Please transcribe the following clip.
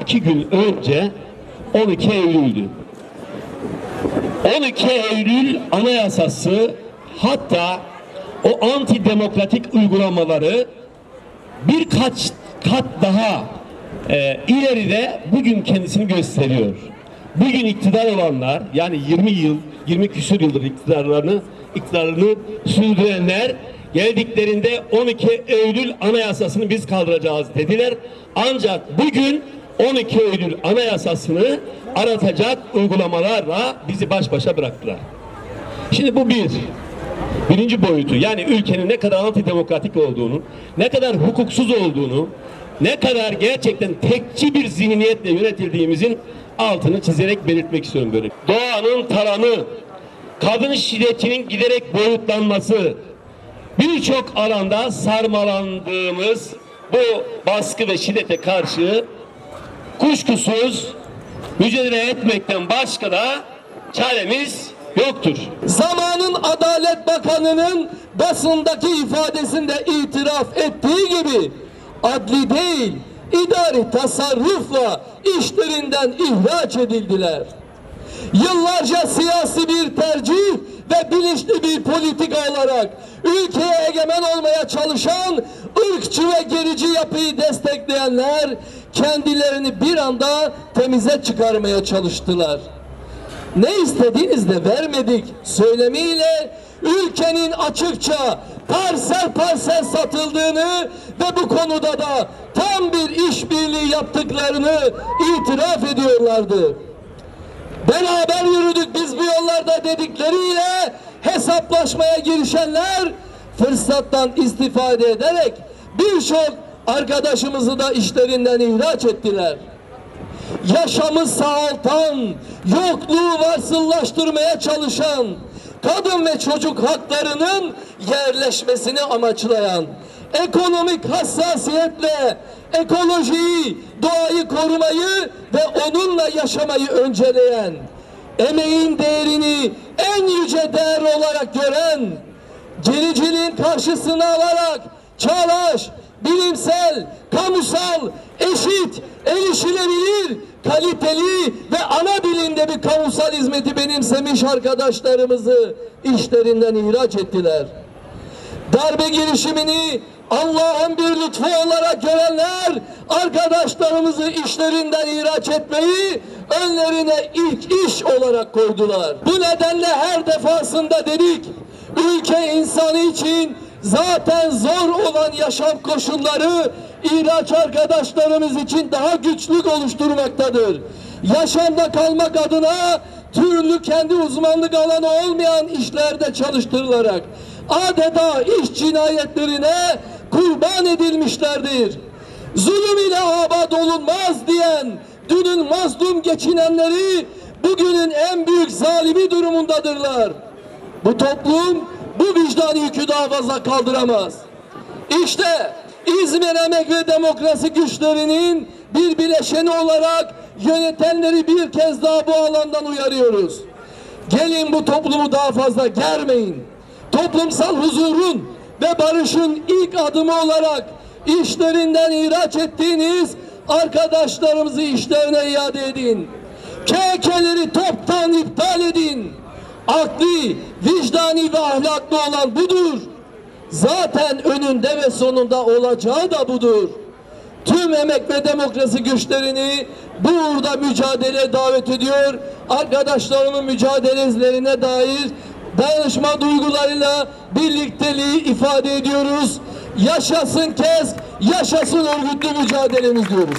iki gün önce 12 Eylül'dü. 12 Eylül Anayasası hatta o antidemokratik uygulamaları birkaç kat daha e, ileride bugün kendisini gösteriyor. Bugün iktidar olanlar yani 20 yıl, 20 küsur yıldır iktidarlarını iktidarını sürdürenler geldiklerinde 12 Eylül Anayasasını biz kaldıracağız dediler. Ancak bugün 12 Eylül Anayasasını aratacak uygulamalarla bizi baş başa bıraktılar. Şimdi bu bir. Birinci boyutu yani ülkenin ne kadar antidemokratik olduğunu, ne kadar hukuksuz olduğunu, ne kadar gerçekten tekçi bir zihniyetle yönetildiğimizin altını çizerek belirtmek istiyorum böyle. Doğanın talanı, kadın şiddetinin giderek boyutlanması, birçok alanda sarmalandığımız bu baskı ve şiddete karşı kuşkusuz mücadele etmekten başka da çaremiz yoktur. Zamanın Adalet Bakanı'nın basındaki ifadesinde itiraf ettiği gibi adli değil, idari tasarrufla işlerinden ihraç edildiler. Yıllarca siyasi bir tercih bilinçli bir politika olarak ülkeye egemen olmaya çalışan ırkçı ve gerici yapıyı destekleyenler kendilerini bir anda temize çıkarmaya çalıştılar ne istediğiniz de vermedik söylemiyle ülkenin açıkça parsel parsel satıldığını ve bu konuda da tam bir işbirliği yaptıklarını itiraf ediyorlardı. Beraber yürüdük yollarda dedikleriyle hesaplaşmaya girişenler fırsattan istifade ederek birçok arkadaşımızı da işlerinden ihraç ettiler. Yaşamı sağaltan, yokluğu varsıllaştırmaya çalışan, kadın ve çocuk haklarının yerleşmesini amaçlayan, ekonomik hassasiyetle ekolojiyi, doğayı korumayı ve onunla yaşamayı önceleyen, emeğin değerini en yüce değer olarak gören, gericiliğin karşısına alarak çağdaş, bilimsel, kamusal, eşit, erişilebilir, kaliteli ve ana dilinde bir kamusal hizmeti benimsemiş arkadaşlarımızı işlerinden ihraç ettiler. Darbe girişimini Allah'ın bir lütfu olarak görenler arkadaşlarımızı işlerinden ihraç etmeyi önlerine ilk iş olarak koydular. Bu nedenle her defasında dedik ülke insanı için zaten zor olan yaşam koşulları ihraç arkadaşlarımız için daha güçlük oluşturmaktadır. Yaşamda kalmak adına türlü kendi uzmanlık alanı olmayan işlerde çalıştırılarak adeta iş cinayetlerine kurban edilmişlerdir. Zulüm ile abad olunmaz diyen dünün mazlum geçinenleri bugünün en büyük zalimi durumundadırlar. Bu toplum bu vicdan yükü daha fazla kaldıramaz. İşte İzmir Emek ve Demokrasi güçlerinin bir bileşeni olarak yönetenleri bir kez daha bu alandan uyarıyoruz. Gelin bu toplumu daha fazla germeyin. Toplumsal huzurun ve barışın ilk adımı olarak işlerinden ihraç ettiğiniz arkadaşlarımızı işlerine iade edin. KK'leri toptan iptal edin. Akli, vicdani ve ahlaklı olan budur. Zaten önünde ve sonunda olacağı da budur. Tüm emek ve demokrasi güçlerini burada mücadele davet ediyor. Arkadaşlarımın mücadelelerine dair dayanışma duygularıyla birlikteliği ifade ediyoruz. Yaşasın KESK, yaşasın örgütlü mücadelemiz diyoruz.